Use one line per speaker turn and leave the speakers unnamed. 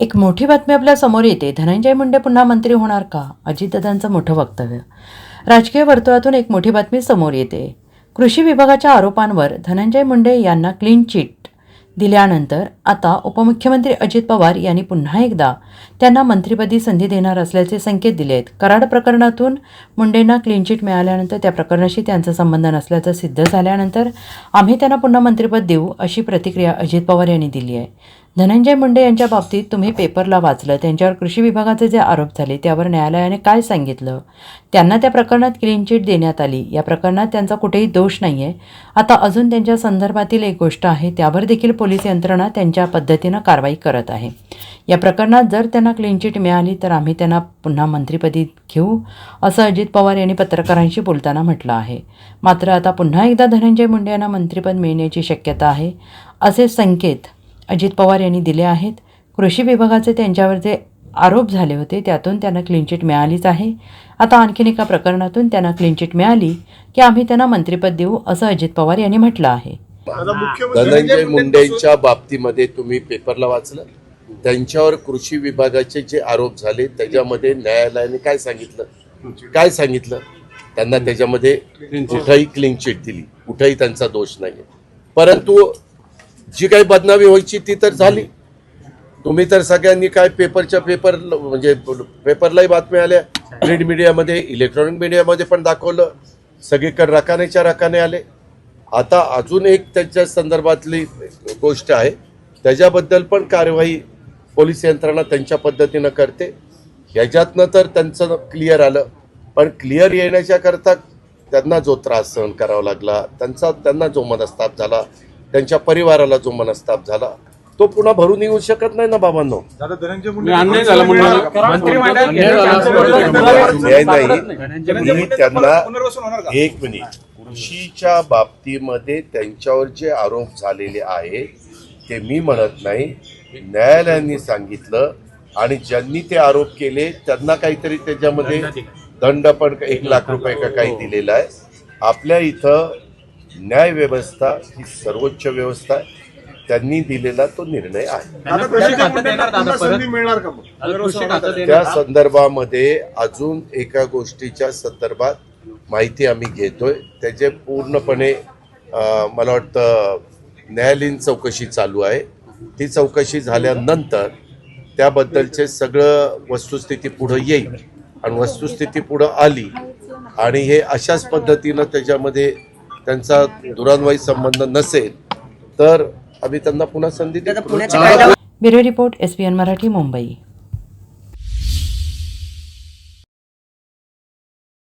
एक मोठी बातमी आपल्यासमोर येते. धनंजय मुंडे पुन्हा मंत्री होणार का? अजितदादांचं मोठं वक्तव्य. राजकीय वर्तुळातून एक मोठी बातमी समोर येते. कृषी विभागाच्या आरोपांवर धनंजय मुंडे यांना क्लीन चिट दिल्यानंतर आता उपमुख्यमंत्री अजित पवार यांनी पुन्हा एकदा त्यांना मंत्रिपदी संधी देणार असल्याचे संकेत दिले आहेत. कराड प्रकरणातून मुंडेंना क्लीन चिट मिळाल्यानंतर त्या प्रकरणाशी त्यांचा संबंध नसल्याचं सिद्ध झाल्यानंतर आम्ही त्यांना पुन्हा मंत्रिपद देऊ अशी प्रतिक्रिया अजित पवार यांनी दिली आहे. धनंजय मुंडे यांच्या बाबतीत तुम्ही पेपरला वाचलं त्यांच्यावर कृषी विभागाचे जे आरोप झाले त्यावर न्यायालयाने काय सांगितलं? त्यांना त्या प्रकरणात क्लीन चिट देण्यात आली. या प्रकरणात त्यांचा कुठेही दोष नाही आहे आता अजून त्यांच्या संदर्भातील एक गोष्ट आहे त्यावर देखील पोलीस यंत्रणा त्यांच्या पद्धतीनं कारवाई करत आहे. या प्रकरणात जर त्यांना क्लीन चिट मिळाली तर आम्ही त्यांना पुन्हा मंत्रिपदी घेऊ असं अजित पवार यांनी पत्रकारांशी बोलताना म्हटलं आहे. मात्र आता पुन्हा एकदा धनंजय मुंडे यांना मंत्रिपद मिळण्याची शक्यता आहे असे संकेत अजित पवार यांनी दिले आहेत. कृषी विभागाचे त्यांच्यावर जे आरोप झाले होते त्यातून त्यांना क्लीन चिट मिळालीच आहे. आता आणखीन एका प्रकरणातून त्यांना क्लीन चिट मिळाली की आम्ही त्यांना मंत्रिपद देऊ असं अजित पवार यांनी म्हटलं आहे.
धनंजय मुंडेंच्या बाबतीमध्ये तुम्ही पेपरला वाचलं? त्यांच्यावर कृषी विभागाचे जे आरोप झाले त्याच्यामध्ये न्यायालयाने काय सांगितलं? काय सांगितलं? त्यांना त्याच्यामध्ये कुठंही क्लीन चिट दिली. कुठंही त्यांचा दोष नाही परंतु जी काही बदनामी व्हायची ती तर झाली. तुम्ही तर सगळ्यांनी काय पेपरच्या पेपर म्हणजे पेपरलाही बातम्या आल्या. प्रिंट मीडियामध्ये इलेक्ट्रॉनिक मीडियामध्ये पण दाखवलं. सगळीकडे रकानेच्या रकाने आले. आता अजून एक त्याच्या संदर्भातली गोष्ट आहे. त्याच्याबद्दल पण कार्यवाही पोलीस यंत्रणा त्यांच्या पद्धतीनं करते. ह्याच्यातनं तर त्यांचं क्लिअर आलं. पण क्लिअर येण्याच्या करता त्यांना जो त्रास सहन करावा लागला त्यांचा त्यांना जो मनस्ताप झाला त्यांच्या परिवाराला जो मनस्ताप झाला तो पुन्हा भरून येऊ शकत नाही ना बाबांनो? नाही त्यांना
पुनर्वसन होणार का?
एक मिनिट कृषीच्या बाबतीमध्ये त्यांच्यावर जे आरोप झालेले आहे ते मी म्हणत नाही. न्यायालयाने सांगितलं आणि ज्यांनी ते आरोप केले त्यांना काहीतरी त्याच्यामध्ये दंड पण एक लाख रुपये का काही दिलेला आहे. आपल्या इथं न्याय व्यवस्था ही सर्वोच्च व्यवस्था आहे. त्यांनी दिलेला तो निर्णय आहे? त्या संदर्भामध्ये अजून एका गोष्टीच्या संदर्भात माहिती आम्ही घेतोय. त्याचे पूर्णपणे मला वाटतं न्यायालयीन चौकशी चालू आहे. ती चौकशी झाल्यानंतर त्याबद्दलचे सगळं वस्तुस्थिती पुढं येईल. आणि वस्तुस्थिती पुढं आली आणि हे अशाच पद्धतीनं त्याच्यामध्ये त्यांचा दुरान्वयी संबंध नसेल तर आम्ही त्यांना पुन्हा संधी
bureau report S P N Marathi Mumbai.